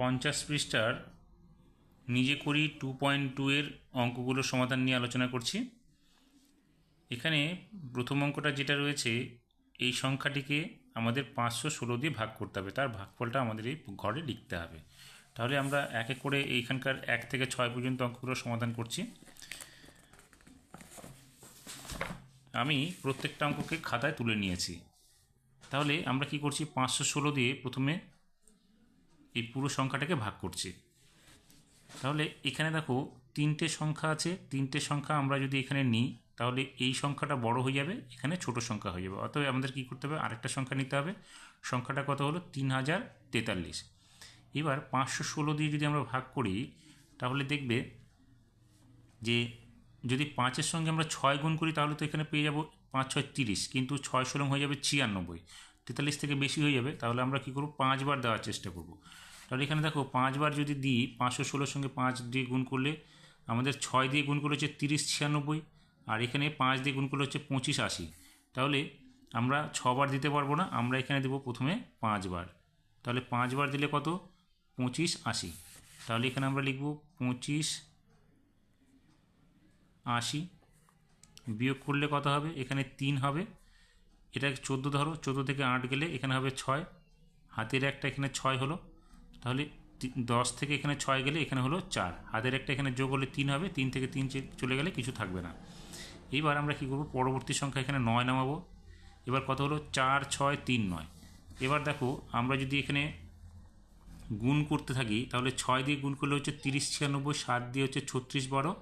পঞ্চাশ পৃষ্ঠার নিজে করি টু পয়েন্ট টু এর অঙ্কগুলোর সমাধান নিয়ে আলোচনা করছি। এখানে প্রথম অঙ্কটা যেটা রয়েছে, এই সংখ্যাটিকে আমাদের পাঁচশো ষোলো দিয়ে ভাগ করতে হবে। তার ভাগফলটা আমাদের এই ঘরে লিখতে হবে। তাহলে আমরা এক এক করে এইখানকার এক থেকে ছয় পর্যন্ত অঙ্কগুলোর সমাধান করছি। আমি প্রত্যেকটা অঙ্ককে খাতায় তুলে নিয়েছি। তাহলে আমরা কি করছি, পাঁচশো ষোলো দিয়ে প্রথমে এই পুরো সংখ্যাটাকে ভাগ করছি। তাহলে এখানে দেখো তিনটে সংখ্যা আছে। তিনটে সংখ্যা আমরা যদি এখানে নিই, তাহলে এই সংখ্যাটা বড় হয়ে যাবে, এখানে ছোট সংখ্যা হয়ে যাবে। অতএব আমাদের কী করতে হবে? আরেকটা সংখ্যা নিতে হবে। সংখ্যাটা কত হলো? তিন হাজার তেতাল্লিশ। এবার পাঁচশো ষোলো দিয়ে যদি আমরা ভাগ করি, তাহলে দেখবে যে যদি পাঁচের সঙ্গে আমরা ছয় গুণ করি, তাহলে তো এখানে পেয়ে যাব পাঁচ ছয় তিরিশ, কিন্তু ছয় ষোলো হয়ে যাবে ছিয়ানব্বই। তেতাল্লিশ থেকে বেশি হয়ে যাবে, তাহলে আমরা কী করব? পাঁচবার দেওয়ার চেষ্টা করব। তাহলে এখানে দেখো, পাঁচবার যদি দিই, পাঁচশো ষোলোর সঙ্গে পাঁচ দিয়ে গুণ করলে আমাদের ছয় দিয়ে গুণ করলে হচ্ছে তিরিশ ছিয়ানব্বই, আর এখানে পাঁচ দিয়ে গুণ করলে হচ্ছে পঁচিশ আশি। তাহলে আমরা ছবার দিতে পারব না, আমরা এখানে দেবো প্রথমে পাঁচবার। তাহলে পাঁচবার দিলে কত? পঁচিশ আশি। তাহলে এখানে আমরা লিখব পঁচিশ আশি বিয়োগ করলে কত হবে? এখানে তিন হবে। এটা চোদ্দ ধরো, চোদ্দ থেকে আট গেলে এখানে হবে ছয়। হাতের একটা এখানে ছয় হলো, তাহলে দশ থেকে এখানে ছয় গেলে এখানে হলো চার। হাতের একটা এখানে যোগ হলে তিন হবে, তিন থেকে তিন চলে গেলে কিছু থাকবে না। এইবার আমরা কী করব? পরবর্তী সংখ্যা এখানে নয় নামাবো। এবার কত হলো? চার, ছয়, তিন, নয়। এবার দেখো, আমরা যদি এখানে গুণ করতে থাকি, তাহলে ছয় দিয়ে গুণ করলে হচ্ছে তিরিশ ছিয়ানব্বই, সাত দিয়ে হচ্ছে ছত্রিশ বারো,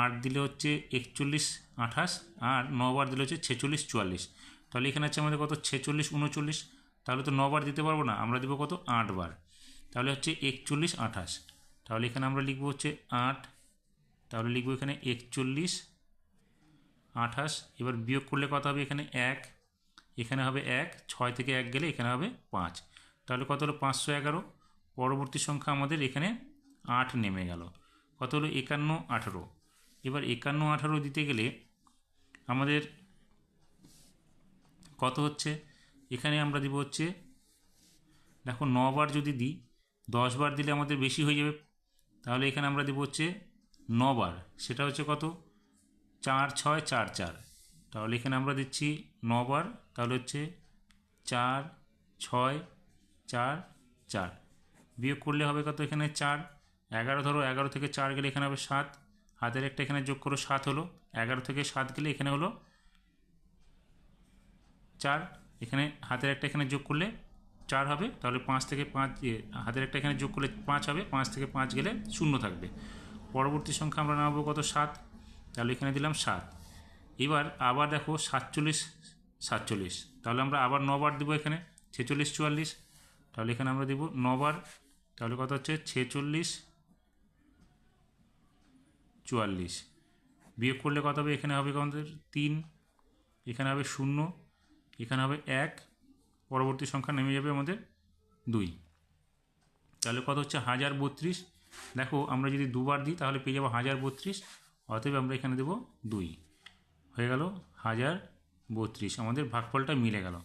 আট দিলে হচ্ছে একচল্লিশ আঠাশ, আর নবার দিলে হচ্ছে ছেচল্লিশ চুয়াল্লিশ। তাহলে এখানে আছে আমাদের কত? ছেচল্লিশ, উনচল্লিশ। তাহলে তো নবার দিতে পারব না, আমরা দেবো কত? আটবার তাহলে হচ্ছে একচল্লিশ, আঠাশ। তাহলে এখানে আমরা লিখব হচ্ছে আট। তাহলে লিখব এখানে একচল্লিশ, আঠাশ। এবার বিয়োগ করলে কত হবে? এখানে এক। এখানে হবে এক, ছয় থেকে এক গেলে এখানে হবে পাঁচ। তাহলে কত হলো? পাঁচশো এগারো। পরবর্তী সংখ্যা আমাদের এখানে আট নেমে গেল। কত হলো? একান্ন, আঠারো। এবার একান্ন, আঠারো দিতে গেলে আমাদের কত হচ্ছে? এখানে আমরা দিব হচ্ছে, দেখো নবার যদি দিই, দশবার দিলে আমাদের বেশি হয়ে যাবে। তাহলে এখানে আমরা দেবো হচ্ছে নবার। সেটা হচ্ছে কত? চার ছয় চার চার। তাহলে এখানে আমরা দিচ্ছি নবার, তাহলে হচ্ছে চার ছয় চার চার। বিয়োগ করলে হবে কত এখানে? চার। এগারো ধরো, এগারো থেকে চার গেলে এখানে হবে সাত। হাতের একটা এখানে যোগ করো, সাত হলো। এগারো থেকে সাত গেলে এখানে হলো চার, এখানে হাতের একটা এখানে যোগ করলে চার হবে, তাহলে পাঁচ থেকে পাঁচ হাতের একটা এখানে যোগ করলে পাঁচ হবে, পাঁচ থেকে পাঁচ গেলে শূন্য থাকবে। পরবর্তী সংখ্যা আমরা নামাবো কত? সাত। তাহলে এখানে দিলাম সাত। এবার আবার দেখো সাতচল্লিশ সাতচল্লিশ। তাহলে আমরা আবার নবার দিব এখানে, ছেচল্লিশ, চুয়াল্লিশ। তাহলে এখানে আমরা দিব নবার, তাহলে কত হচ্ছে? ছেচল্লিশ, চুয়াল্লিশ। বিয়োগ করলে কত হবে? এখানে হবে আমাদের তিন। এখানে হবে শূন্য। এখানে হবে এক, পরবর্তী সংখ্যা নেমে যাবে আমাদের দুই। তাহলে কত হচ্ছে? হাজার বত্রিশ। দেখো, আমরা যদি দুবার দিই, তাহলে পেয়ে যাব হাজার বত্রিশ। অতএব আমরা এখানে দেবো দুই। হয়ে গেল হাজার বত্রিশ। আমাদের ভাগফলটা মিলে গেল।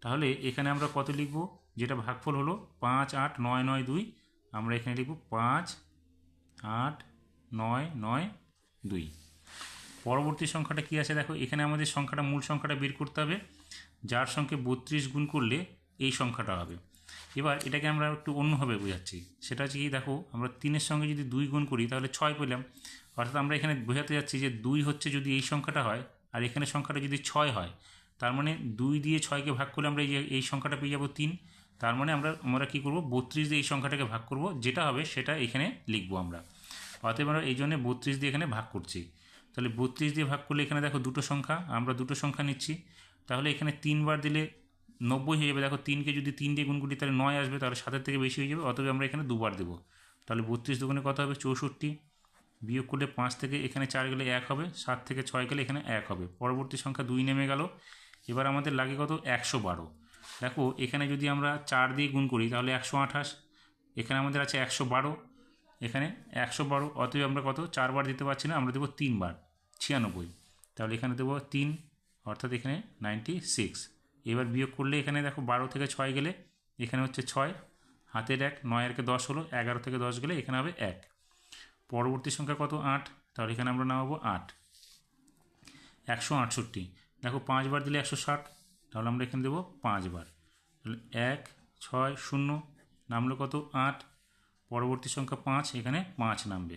তাহলে এখানে আমরা কত লিখব? যেটা ভাগফল হলো পাঁচ আট নয় নয় দুই। আমরা এখানে লিখব পাঁচ আট নয় নয় দুই। পরবর্তী সংখ্যাটা কী আছে দেখো, এখানে আমাদের সংখ্যাটা, মূল সংখ্যাটা বের করতে হবে। যার সঙ্গে বত্রিশ গুণ করলে এই সংখ্যাটা হবে। এবার এটাকে আমরা একটু অন্যভাবে বোঝাচ্ছি। সেটা হচ্ছে কি, দেখো, আমরা তিনের সঙ্গে যদি দুই গুণ করি, তাহলে ছয় পেলাম। অর্থাৎ আমরা এখানে বোঝাতে যাচ্ছি যে দুই হচ্ছে যদি এই সংখ্যাটা হয়, আর এখানে সংখ্যাটা যদি ছয় হয়, তার মানে দুই দিয়ে ছয়কে ভাগ করলে আমরা এই যে, এই সংখ্যাটা পেয়ে যাব তিন। তার মানে আমরা আমরা কী করব, বত্রিশ দিয়ে এই সংখ্যাটাকে ভাগ করব, যেটা হবে সেটা এখানে লিখব আমরা। অতএব আমরা এই জন্য বত্রিশ দিয়ে এখানে ভাগ করছি। তাহলে বত্রিশ দিয়ে ভাগ করলে এখানে দেখো দুটো সংখ্যা, আমরা দুটো সংখ্যা নিচ্ছি। তাহলে এখানে তিনবার দিলে নব্বই হয়ে যাবে। দেখো তিনকে যদি তিন দিয়ে গুণ করি, তাহলে নয় আসবে, তাহলে সাতের থেকে বেশি হয়ে যাবে, অতএব আমরা এখানে দুবার দেবো। তাহলে বত্রিশ দুগুণে কত হবে? চৌষট্টি। বিয়োগ করলে পাঁচ থেকে এখানে চার গেলে এক হবে, সাত থেকে ছয় গেলে এখানে এক হবে। পরবর্তী সংখ্যা দুই নেমে গেল। এবার আমাদের লাগে কত? একশো বারো। দেখো এখানে যদি আমরা চার দিয়ে গুণ করি, তাহলে একশো আঠাশ। এখানে আমাদের আছে একশো বারো। এখানে একশো বারো, অতএব আমরা কত? চারবার দিতে পারছি না, আমরা দেবো তিনবার। ছিয়ানব্বই। তাহলে এখানে দেবো তিন, অর্থাৎ এখানে নাইনটি সিক্স এবার বিয়োগ করলে এখানে দেখো বারো থেকে ছয় গেলে, এখানে হচ্ছে ছয়, হাতের এক, নয় একে দশ হলো, এগারো থেকে দশ গেলে এখানে হবে এক। পরবর্তী সংখ্যা কত? আট। তাহলে এখানে আমরা নামাবো আট। একশো আটষট্টি। দেখো পাঁচবার দিলে একশো ষাট, তাহলে আমরা এখানে দেবো পাঁচবার। তাহলে এক, ছয়, শূন্য, নামলো কত? আট। পরবর্তী সংখ্যা পাঁচ, এখানে পাঁচ নামবে।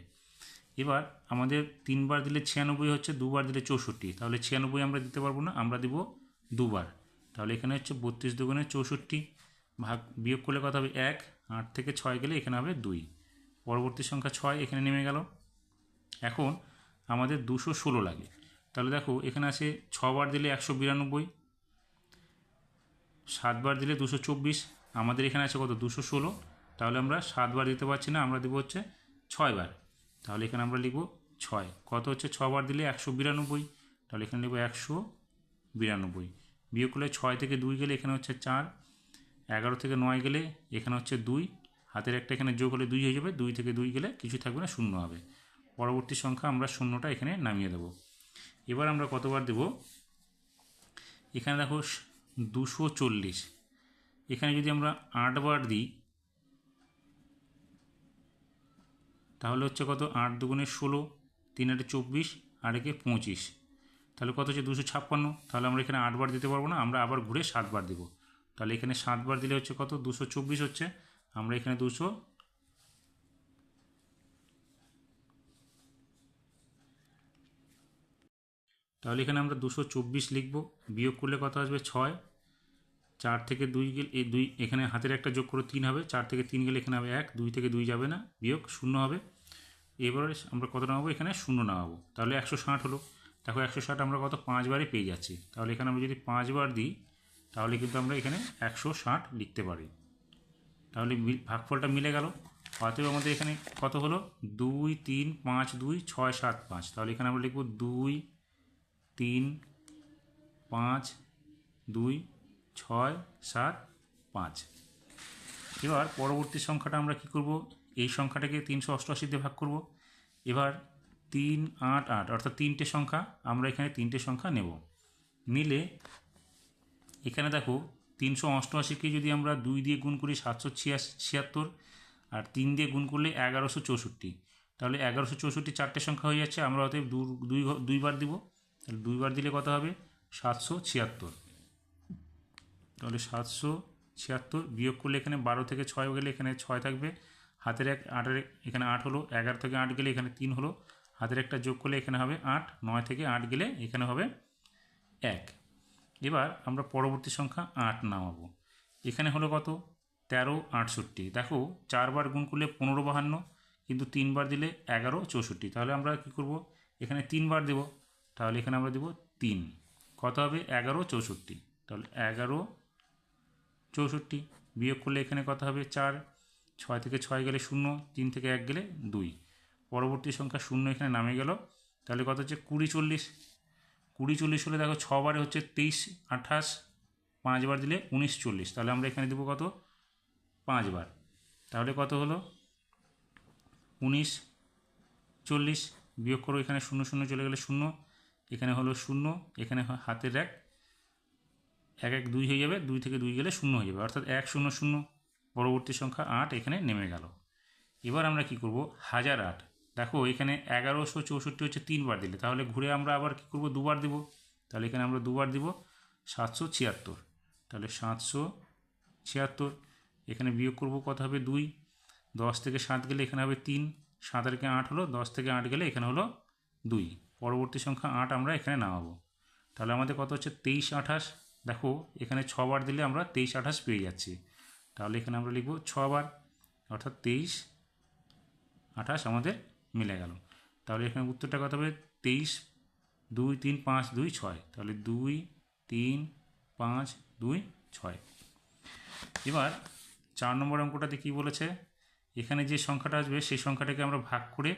এবার আমাদের তিনবার দিলে ছিয়ানব্বই হচ্ছে, দুবার দিলে চৌষট্টি। তাহলে ছিয়ানব্বই আমরা দিতে পারব না, আমরা দিব দুবার। তাহলে এখানে হচ্ছে বত্রিশ দুগুণে চৌষট্টি ভাগ বিয়োগ করলে কত হবে? এক। আট থেকে ছয় গেলে এখানে হবে দুই। পরবর্তী সংখ্যা ছয়, এখানে নেমে গেল। এখন আমাদের দুশো ষোলো লাগে। তাহলে দেখো, এখানে আছে ছবার দিলে একশো বিরানব্বই, সাতবার দিলে দুশো চব্বিশ। আমাদের এখানে আছে কত? দুশো ষোলো। তাহলে আমরা সাতবার দিতে পারছি না, আমরা দেবো হচ্ছে ছয়বার। তাহলে এখানে আমরা লিখব ছয়। কত হচ্ছে? ছবার দিলে একশো বিরানব্বই। তাহলে এখানে লিখব একশো বিরানব্বই। বিয়োগ করলে ছয় থেকে দুই গেলে এখানে হচ্ছে চার। এগারো থেকে নয় গেলে এখানে হচ্ছে দুই। হাতের একটা এখানে যোগ হলে দুই হয়ে যাবে। দুই থেকে দুই গেলে কিছু থাকবে না, শূন্য হবে। পরবর্তী সংখ্যা আমরা শূন্যটা এখানে নামিয়ে দেব। এবার আমরা কতবার দেব? এখানে দেখো দুশো চল্লিশ। এখানে যদি আমরা আটবার দিই তাহলে হচ্ছে কত? আট দুগুণে ষোলো, তিন আটে চব্বিশ, আর একে পঁচিশ। তাহলে কত হচ্ছে? দুশো ছাপ্পান্ন। তাহলে আমরা এখানে আটবার দিতে পারব না, আমরা আবার ঘুরে সাতবার দেবো। তাহলে এখানে সাতবার দিলে হচ্ছে কত? দুশো চব্বিশ হচ্ছে। আমরা এখানে দুশো তাহলে এখানে আমরা দুশো চব্বিশ লিখব। বিয়োগ করলে কত আসবে? ছয়। চার থেকে দুই গেলে, এই দুই, এখানে হাতের একটা যোগ করে তিন হবে, চার থেকে তিন গেলে এখানে হবে এক, দুই থেকে দুই যাবে না, বিয়োগ শূন্য হবে। এবারে আমরা কত নামাবো? এখানে শূন্য নামাবো। তাহলে একশো ষাট হলো। দেখো একশো ষাট আমরা কত? পাঁচবারে পেয়ে যাচ্ছি। তাহলে এখানে আমরা যদি পাঁচবার দিই, তাহলে কিন্তু আমরা এখানে একশো ষাট লিখতে পারি। তাহলে ভাগফলটা মিলে গেল। অতএব আমাদের এখানে কত হলো? দুই, তিন, পাঁচ, দুই, ছয়, সাত, পাঁচ। তাহলে এখানে আমরা লিখব দুই, তিন, পাঁচ, দুই ছয়, সাত, পাঁচ। এবার পরবর্তী সংখ্যাটা আমরা কি করব? এই সংখ্যাটাকে তিনশো অষ্টআশি দিয়ে ভাগ করব। এবার তিন, আট আট, অর্থাৎ তিনটে সংখ্যা, আমরা এখানে তিনটে সংখ্যা নেব। নিলে এখানে দেখো, তিনশো অষ্টআশিকে যদি আমরা দুই দিয়ে গুণ করি সাতশো ছিয়াত্তর, আর তিন দিয়ে গুণ করলে এগারোশো চৌষট্টি। তাহলে এগারোশো চৌষট্টি চারটে সংখ্যা হয়ে যাচ্ছে, আমরা অতএব দুই, দুইবার দিব। তাহলে দুইবার দিলে কত হবে? সাতশো ছিয়াত্তর। তাহলে সাতশো ছিয়াত্তর বিয়োগ করলে এখানে বারো থেকে ছয় গেলে এখানে ছয় থাকবে। হাতের এক আটের এখানে আট হলো, এগারো থেকে আট গেলে এখানে তিন হলো। হাতের একটা যোগ করলে এখানে হবে আট, নয় থেকে আট গেলে এখানে হবে এক। এবার আমরা পরবর্তী সংখ্যা আট নামাবো। এখানে হলো কত? তেরো, আটষট্টি। দেখো, চারবার গুণ করলে পনেরো বাহান্ন, কিন্তু তিনবার দিলে এগারো, চৌষট্টি। তাহলে আমরা কি করব? এখানে তিনবার দেব, তাহলে এখানে আমরা দেব তিন। কত হবে? এগারো, চৌষট্টি। তাহলে এগারো চৌষট্টি, বিয়োগ করলে এখানে কত হবে? চার। ছয় থেকে ছয় গেলে শূন্য, তিন থেকে এক গেলে দুই। পরবর্তী সংখ্যা শূন্য এখানে নামে গেল। তাহলে কত হচ্ছে? কুড়ি চল্লিশ। কুড়ি চল্লিশ হলে দেখো ছবারে হচ্ছে তেইশ, আঠাশ, পাঁচবার দিলে উনিশ চল্লিশ। তাহলে আমরা এখানে দেবো কত? পাঁচবার। তাহলে কত হলো? উনিশ চল্লিশ। বিয়োগ করো, এখানে শূন্য শূন্য চলে গেলে শূন্য। এখানে হলো শূন্য, এখানে হাতের এক। এক এক দুই হয়ে যাবে, দুই থেকে দুই গেলে শূন্য হয়ে যাবে। অর্থাৎ এক শূন্য শূন্য, পরবর্তী সংখ্যা আট এখানে নেমে গেল। এবার আমরা কি করব? হাজার আট। দেখো, এখানে এগারোশো চৌষট্টি হচ্ছে তিনবার দিলে। তাহলে ঘুরে আমরা আবার কী করব? দুবার দিব। তাহলে এখানে আমরা দুবার দিব, সাতশো ছিয়াত্তর। তাহলে সাতশো ছিয়াত্তর, এখানে বিয়োগ করব কত হবে? দুই। দশ থেকে সাত গেলে এখানে হবে তিন। সাত থেকে আট হলো, দশ থেকে আট গেলে এখানে হলো দুই। পরবর্তী সংখ্যা আট আমরা এখানে নামাবো। তাহলে আমাদের কত হচ্ছে? তেইশ আঠাশ। দেখো, এখানে ছবার দিলে আমরা তেইশ আঠাশ পেয়ে যাচ্ছি। তাহলে এখানে আমরা লিখব ছবার, অর্থাৎ তেইশ আঠাশ আমাদের মিলে গেল। তাহলে এখানে উত্তরটা কত হবে? তেইশ, দুই, তিন, পাঁচ, দুই, ছয়। তাহলে দুই, তিন, পাঁচ, দুই, ছয়। এবার চার নম্বর অঙ্কটাতে কী বলেছে? এখানে যে সংখ্যাটা আসবে, সেই সংখ্যাটাকে আমরা ভাগ করে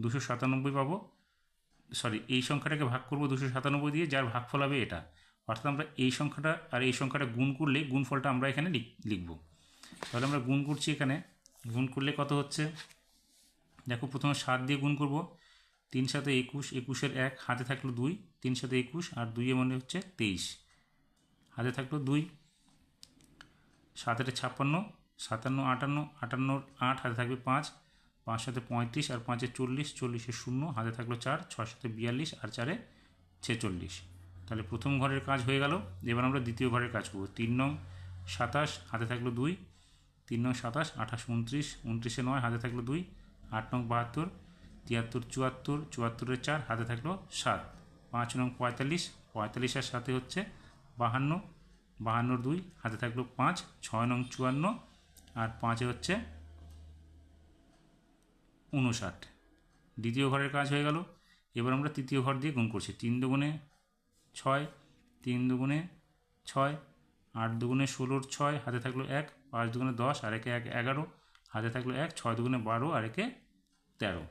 দুশো সাতানব্বই পাবো। সরি, এই সংখ্যাটাকে ভাগ করব দুশো সাতানব্বই দিয়ে, যার ভাগফল হবে এটা। অর্থাৎ আমরা এই সংখ্যাটা আর এই সংখ্যাটা গুণ করলে গুণফলটা আমরা এখানে লিখব। তাহলে আমরা গুণ করছি এখানে। গুণ করলে কত হচ্ছে? দেখো, প্রথমে সাত দিয়ে গুণ করব। তিন সাথে একুশ, একুশের এক, হাতে থাকল দুই, তিন সাথে একুশ, আর দুইয়ে মনে হচ্ছে তেইশ। হাতে থাকল দুই, সাতের ছাপ্পান্ন, সাতান্ন, আটান্ন, আটান্নর আট, হাতে থাকবে পাঁচ পাঁচ সাথে পঁয়ত্রিশ, আর পাঁচে চল্লিশ, চল্লিশে শূন্য, হাতে থাকল চার, ছয় সাথে বিয়াল্লিশ, আর চারে ছেচল্লিশ। তাহলে প্রথম ঘরের কাজ হয়ে গেল। এবার আমরা দ্বিতীয় ঘরের কাজ করব। তিন নং সাতাশ, হাতে থাকল দুই। তিন নং সাতাশ, আঠাশ, উনত্রিশ। উনত্রিশে নয়, হাতে থাকল দুই। আট নং বাহাত্তর, তিয়াত্তর, চুয়াত্তর। চুয়াত্তরের চার, হাতে থাকল সাত। পাঁচ নং পঁয়তাল্লিশ পঁয়তাল্লিশ পঁয়তাল্লিশের সাথে হচ্ছে বাহান্ন। বাহান্নর দুই, হাতে থাকল পাঁচ। ছয় নং চুয়ান্ন আর পাঁচে হচ্ছে উনষাট দ্বিতীয় ঘরের কাজ হয়ে গেল। এবার আমরা তৃতীয় ঘর দিয়ে গুণ করছি। তিন দুগুণে ছয়, তিন দুগুণে ছয়, আট দুগুণে ষোলোর ছয়, হাতে থাকল এক, পাঁচ দুগুণে দশ, আর একে এক এগারো, হাতে থাকল এক, ছয় দুগুণে বারো, আর একে তেরো।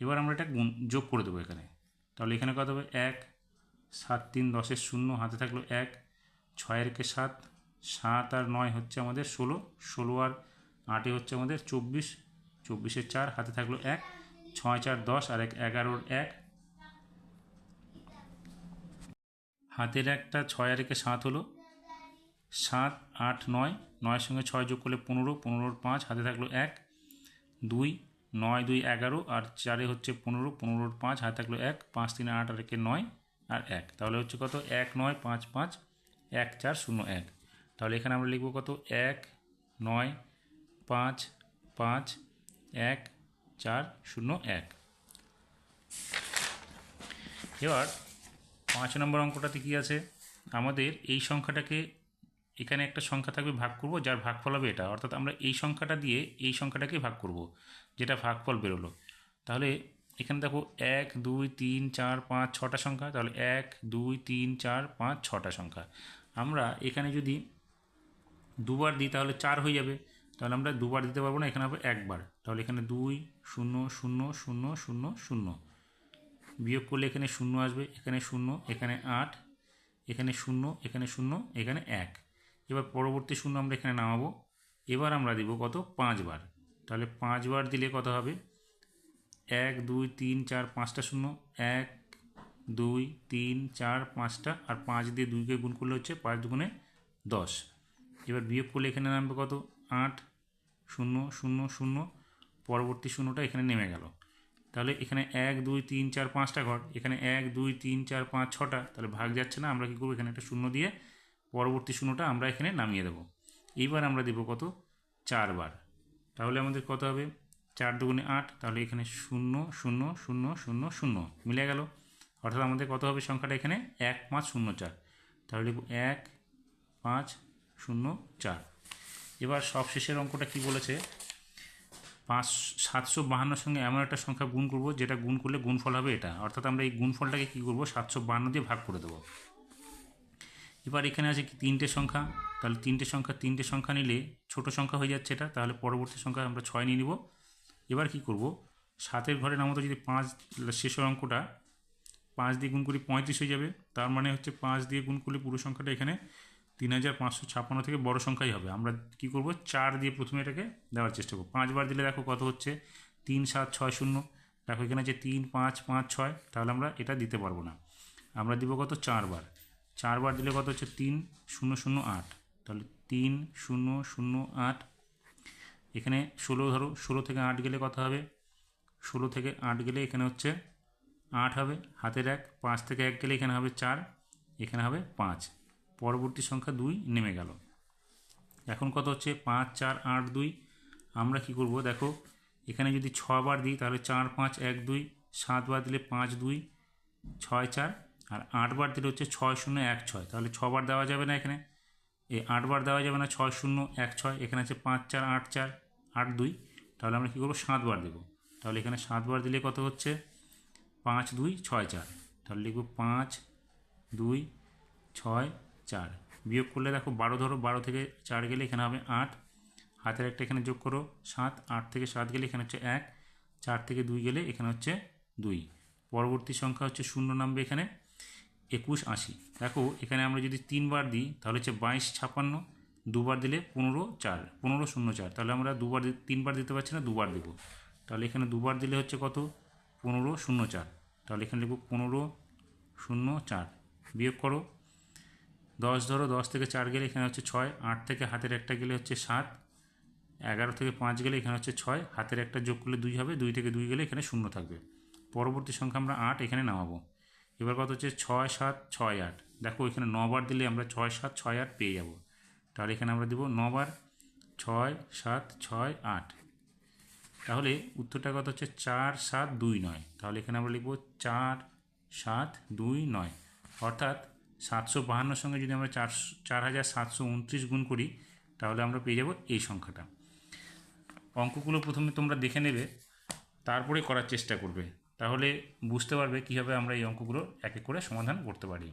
এবার আমরা এটা গুণ, যোগ করে দেবো এখানে। তাহলে এখানে কত হবে? এক, সাত, তিন, দশের শূন্য, হাতে থাকল এক, ছয়ের কে সাত সাত আর নয় হচ্ছে আমাদের ষোলো ষোলো আর আটে হচ্ছে আমাদের চব্বিশ, চব্বিশের চার, হাতে থাকল এক, ছয়, চার, দশ, আর এক এগারোর এক হাতের একটা ছয় আর একে সাত হলো। সাত, আট, নয়, নয়ের সঙ্গে ছয় যোগ করলে পনেরো, পনেরোর পাঁচ, হাতে থাকল এক। দুই, নয়, দুই, এগারো, আর চারে হচ্ছে পনেরো, পনেরোর পাঁচ, হাতে থাকল এক, পাঁচ, তিন, আট, আর একে নয়, আর এক। তাহলে হচ্ছে কত? এক, নয়, পাঁচ পাঁচ, এক, চার, শূন্য, এক। তাহলে এখানে আমরা লিখব কত? এক, নয়, পাঁচ পাঁচ, এক, চার, শূন্য, এক। এবার পাঁচ নম্বর অঙ্কটাতে কী আছে? আমাদের এই সংখ্যাটাকে এখানে একটা সংখ্যা থাকবে ভাগ করব, যার ভাগফল হবে এটা। অর্থাৎ আমরা এই সংখ্যাটা দিয়ে এই সংখ্যাটাকে ভাগ করব, যেটা ভাগফল বেরোলো। তাহলে এখানে দেখো এক, দুই, তিন, চার, পাঁচ, ছটা সংখ্যা। তাহলে এক, দুই, তিন, চার, পাঁচ, ছটা সংখ্যা। আমরা এখানে যদি দুবার দিই তাহলে চার হয়ে যাবে। তাহলে আমরা দুবার দিতে পারব না, এখানে হবে একবার। তাহলে এখানে দুই, শূন্য শূন্য শূন্য শূন্য শূন্য। বিয়োগ করলে এখানে শূন্য আসবে, এখানে শূন্য, এখানে আট, এখানে শূন্য এখানে শূন্য, এখানে এক। এবার পরবর্তী শূন্য আমরা এখানে নামাবো। এবার আমরা দিব কত? পাঁচবার তাহলে পাঁচবার দিলে কত হবে? এক, দুই, তিন, চার, পাঁচটা শূন্য। এক, দুই, তিন, চার, পাঁচটা। আর পাঁচ দিয়ে দুইকে গুণ করলে হচ্ছে পাঁচ দুগুণে দশ। এবার বিয়োগ করলে এখানে নামবে কত? আট, শূন্য শূন্য শূন্য। পরবর্তী শূন্যটা এখানে নেমে গেল। তাহলে এখানে এক, দুই, তিন, চার, পাঁচটা ঘর। এখানে এক, দুই, তিন, চার, পাঁচ, ছটা। তাহলে ভাগ যাচ্ছে না, আমরা কী করব? এখানে একটা শূন্য দিয়ে পরবর্তী শূন্যটা আমরা এখানে নামিয়ে দেবো। এইবার আমরা দেবো কত? চারবার তাহলে আমাদের কত হবে? চার দুগুণে আট, তাহলে এখানে শূন্য শূন্য শূন্য শূন্য শূন্য। মিলে গেল। অর্থাৎ আমাদের কত হবে সংখ্যাটা এখানে? এক, পাঁচ, শূন্য, চার। তাহলে লিখব এক, পাঁচ, শূন্য, চার। এবার সব শেষের অঙ্কটা কি বলেছে? পাঁচ, সাতশো বাহান্নর সঙ্গে এমন একটা সংখ্যা গুণ করব, যেটা গুণ করলে গুণফল হবে এটা। অর্থাৎ আমরা এই গুণফলটাকে কী করব? সাতশো বাহান্ন দিয়ে ভাগ করে দেবো। এবার এখানে আছে কি তিনটে সংখ্যা? তাহলে তিনটে সংখ্যা তিনটে সংখ্যা নিলে ছোট সংখ্যা হয়ে যাচ্ছে এটা। তাহলে পরবর্তী সংখ্যা আমরা ছয় নিয়ে নিব। এবার কি করব? সাতের ঘরের নামতো যদি পাঁচ শেষের অঙ্কটা পাঁচ দিয়ে গুণ করি পঁয়ত্রিশ হয়ে যাবে। তার মানে হচ্ছে পাঁচ দিয়ে গুণ করলে পুরো সংখ্যাটা এখানে তিন হাজার পাঁচশো ছাপ্পান্ন থেকে বড় সংখ্যাই হবে। আমরা কি করব? চার দিয়ে প্রথমে এটাকে দেওয়ার চেষ্টা করব। পাঁচবার দিলে দেখো কত হচ্ছে? তিন সাত ছয় শূন্য। দেখো এখানে যে তিন পাঁচ পাঁচ ছয়, তাহলে আমরা এটা দিতে পারব না। আমরা দিব কত? চারবার। চারবার দিলে কত হচ্ছে? তিন শূন্য শূন্য আট। তাহলে তিন শূন্য শূন্য আট। এখানে ষোলো ধরো, ষোলো থেকে আট গেলে কত হবে? ষোলো থেকে আট গেলে এখানে হচ্ছে আট হবে। হাতের এক, পাঁচ থেকে এক গেলে এখানে হবে চার, এখানে হবে পাঁচ। পরবর্তী সংখ্যা দুই নেমে গেল। এখন কত হচ্ছে? পাঁচ, চার, আট, দুই। আমরা কি করব? দেখো, এখানে যদি ছবার দিই, তাহলে চার, পাঁচ, এক, দুই সাতবার দিলে পাঁচ, দুই, ছয়, চার। আর আটবার দিলে হচ্ছে ছয়, শূন্য, এক, ছয়। তাহলে ছবার দেওয়া যাবে না এখানে। এই আটবার দেওয়া যাবে না, ছয়, শূন্য, এক, ছয়। এখানে আছে পাঁচ, চার, আট চার, আট, দুই। তাহলে আমরা কী করব? সাতবার দেবো। তাহলে এখানে সাতবার দিলে কত হচ্ছে? পাঁচ, দুই, ছয়, চার। তাহলে লিখব পাঁচ, দুই, ছয় চার। বিয়োগ করলে দেখো বারো ধরো, বারো থেকে চার গেলে এখানে হবে আট। হাতের একটা এখানে যোগ করো, সাত, আট থেকে সাত গেলে এখানে হচ্ছে এক। চার থেকে দুই গেলে এখানে হচ্ছে দুই। পরবর্তী সংখ্যা হচ্ছে শূন্য নামবে এখানে একুশ আশি। দেখো এখানে আমরা যদি তিনবার দিই, তাহলে হচ্ছে বাইশ ছাপ্পান্ন, দুবার দিলে পনেরো চার। পনেরো শূন্য চার। তাহলে আমরা দুবার তিনবার দিতে পারছি না, দুবার দেবো। তাহলে এখানে দুবার দিলে হচ্ছে কত? পনেরো শূন্য চার। তাহলে এখানে লিখব পনেরো শূন্য চার। বিয়োগ করো দশ ধরো, দশ থেকে চার গেলে এখানে হচ্ছে ছয়, আট থেকে হাতের একটা গেলে হচ্ছে সাত, এগারো থেকে পাঁচ গেলে এখানে হচ্ছে ছয়, হাতের একটা যোগ করলে দুই হবে, দুই থেকে দুই গেলে এখানে শূন্য থাকবে। পরবর্তী সংখ্যা আমরা আট এখানে নামাবো। এবার কত হচ্ছে? ছয়, সাত, ছয়, আট। দেখো এখানে নবার দিলে আমরা ছয়, সাত, ছয়, আট পেয়ে যাব। তাহলে এখানে আমরা দেবো নবার ছয়, সাত, ছয়, আট। তাহলে উত্তরটা কত হচ্ছে? চার, সাত, দুই, নয়। তাহলে এখানে আমরা লিখব চার, সাত, দুই, নয়। অর্থাৎ সাতশো বাহান্নর সঙ্গে যদি আমরা চার চার হাজার সাতশো উনত্রিশ গুণ করি, তাহলে আমরা পেয়ে যাব এই সংখ্যাটা। অঙ্কগুলো প্রথমে তোমরা দেখে নেবে, তারপরে করার চেষ্টা করবে। তাহলে বুঝতে পারবে কীভাবে আমরা এই অঙ্কগুলো এক এক করে সমাধান করতে পারি।